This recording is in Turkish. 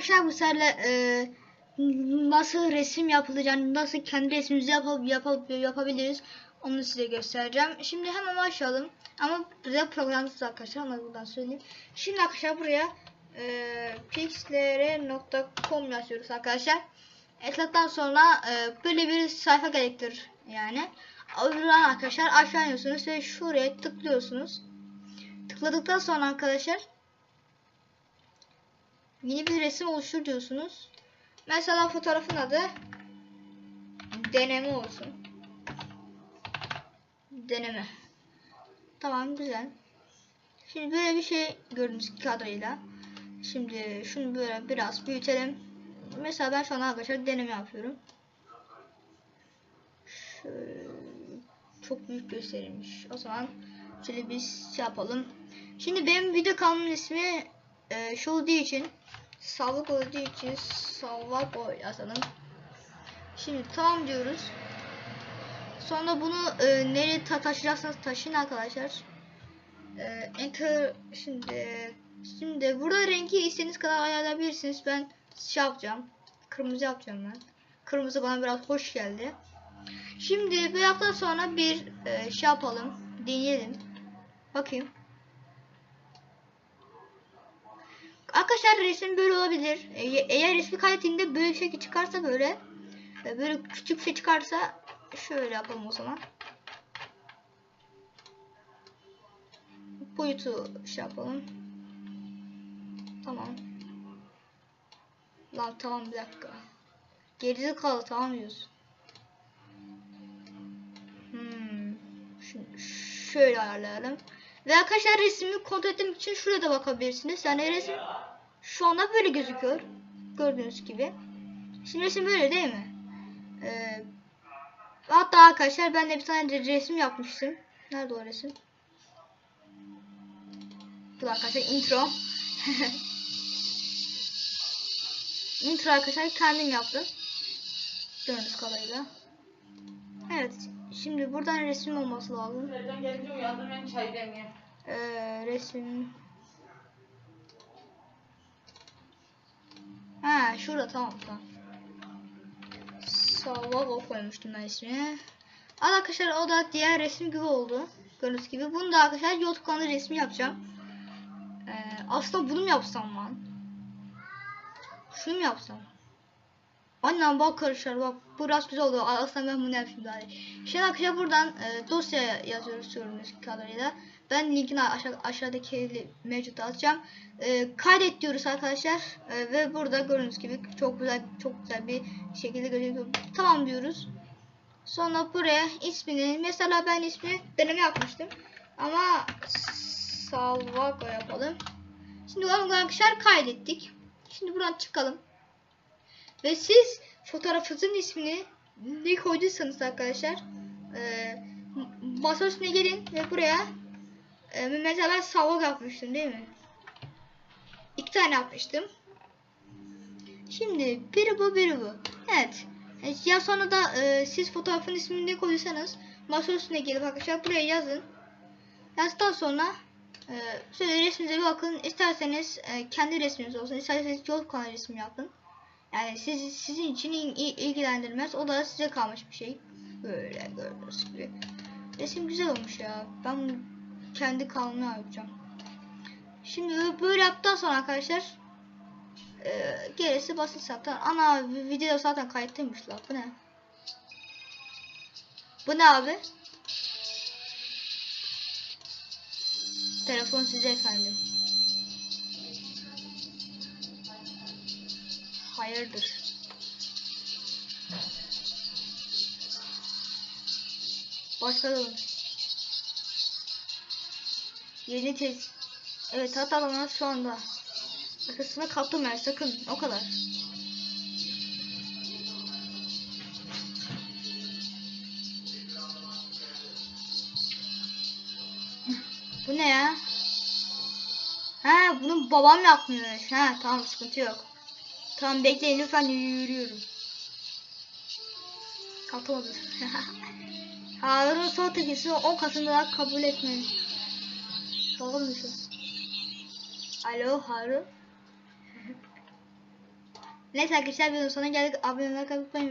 arkadaşlar bu seferle e, nasıl resim yapılacağını, nasıl kendi resmimizi yapab yapab yapabiliriz onu size göstereceğim. Şimdi hemen başlayalım. Ama bize programsız arkadaşlar onu buradan söyleyeyim. Şimdi arkadaşlar buraya e, pixlr.com yazıyoruz arkadaşlar. Ekledikten sonra e, böyle bir sayfa gerektirir yani. Buradan arkadaşlar aşağı iniyorsunuz ve şuraya tıklıyorsunuz. Tıkladıktan sonra arkadaşlar yeni bir resim oluştur diyorsunuz. Mesela fotoğrafın adı deneme olsun. Deneme. Tamam güzel. Şimdi böyle bir şey gördüğünüz kadarıyla. Şimdi şunu böyle biraz büyütelim. Mesela ben şu an arkadaşlar deneme yapıyorum. Şöyle çok büyük gösterilmiş. O zaman şöyle biz şey yapalım. Şimdi benim video kanalımın ismi e, şu olduğu için sağlık olduğu için sağlık yazalım. Şimdi tamam diyoruz. Sonra bunu e, nereye ta taşıyacaksanız taşıyın arkadaşlar. E, enter şimdi şimdi burada rengi istediğiniz kadar ayarlayabilirsiniz. Ben şey yapacağım. Kırmızı yapacağım ben. Kırmızı bana biraz hoş geldi. Şimdi bu yaptıktan sonra bir e, şey yapalım. Deneyelim. Bakayım. Arkadaşlar resim böyle olabilir. E, eğer resmi kaydettiğinde böyle bir şey çıkarsa böyle e, böyle küçük bir şey çıkarsa şöyle yapalım o zaman. Boyutu şey yapalım. Tamam. Lan tamam bir dakika. Geride kaldı tamam diyorsun. Hmm. Şimdi şöyle ayarlayalım. Ve arkadaşlar resmi kontrol etmek için şuraya da bakabilirsiniz. Yani resim şu anda böyle gözüküyor. Gördüğünüz gibi. Şimdi resim böyle değil mi? Ee, hatta arkadaşlar ben de bir tane resim yapmıştım. Nerede o resim? Bu da arkadaşlar intro. intro arkadaşlar kendim yaptım. Gördüğünüz kadarıyla. Evet. Şimdi buradan resim olması lazım. Nereden gelince uyandım ben çay demeyeyim. Ee, resim. Ha şurada tamam tamam. Savago koymuştum ben ismini. Al arkadaşlar o da diğer resim gibi oldu. Gördüğünüz gibi. Bunu da arkadaşlar kanalı resmi yapacağım. Ee, aslında bunu mu yapsam lan? Şunu mu yapsam? Annem bak karışır bak bu güzel oldu. Aslında ben bunu yapayım daha. Şimdi arkadaşlar buradan e, dosya yazıyoruz gördüğünüz kadarıyla. Ben linkini aşağı, aşağıdaki mevcut atacağım. E, kaydet diyoruz arkadaşlar. E, ve burada gördüğünüz gibi çok güzel çok güzel bir şekilde gözüküyor. Tamam diyoruz. Sonra buraya ismini mesela ben ismi deneme yapmıştım. Ama Salvago yapalım. Şimdi arkadaşlar kaydettik. Şimdi buradan çıkalım. Ve siz fotoğrafınızın ismini ne koyduysanız arkadaşlar e, masa üstüne gelin ve buraya e, mesela ben savok yapmıştım değil mi? İki tane yapmıştım. Şimdi biri bu biri bu. Evet. Ya sonra da e, siz fotoğrafın ismini ne koyduysanız masa üstüne gelip arkadaşlar buraya yazın. Yazdıktan sonra e, şöyle resminize bir bakın. İsterseniz e, kendi resminiz olsun. isterseniz yol kanal resmi yapın. Yani siz, sizin için il, ilgilendirmez. O da size kalmış bir şey. Böyle gördüğünüz gibi. Resim güzel olmuş ya. Ben kendi kanalıma yapacağım. Şimdi böyle yaptıktan sonra arkadaşlar e, gerisi basit zaten. Ana video zaten kayıtlıymış. Bu ne? Bu ne abi? Telefon size efendim. Hayırdır? Başka da Yeni tez. Evet hatta bana şu anda. Arkasına kaptım ben sakın o kadar. Bu ne ya? Ha bunu babam yapmış. Ha tamam sıkıntı yok. Tamam bekleyin lütfen yürüyorum. Kalkamadım. Harun son tepkisi 10 Kasım'da kabul etmeyin. Doğru musun? Alo Harun. Neyse arkadaşlar videonun sonuna geldik. Abone olmayı unutmayın.